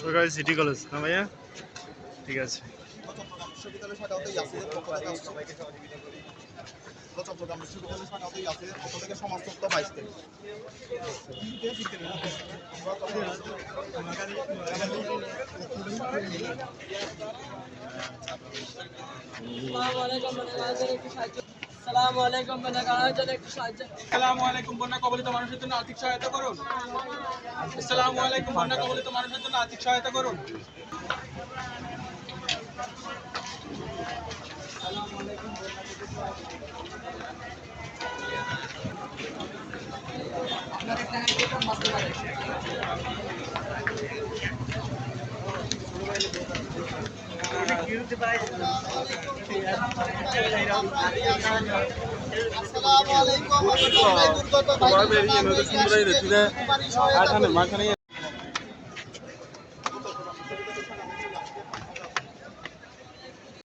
সরকারি city college না ভাইয়া? ঠিক আছে। আসসালামু আলাইকুম। বন্যা কবলিত মানুষের জন্য আর্থিক সহায়তা করুন। আসসালামু আলাইকুম বন্যা কবলিত মানুষের জন্য আর্থিক সহায়তা করুন আসসালামু আলাইকুম।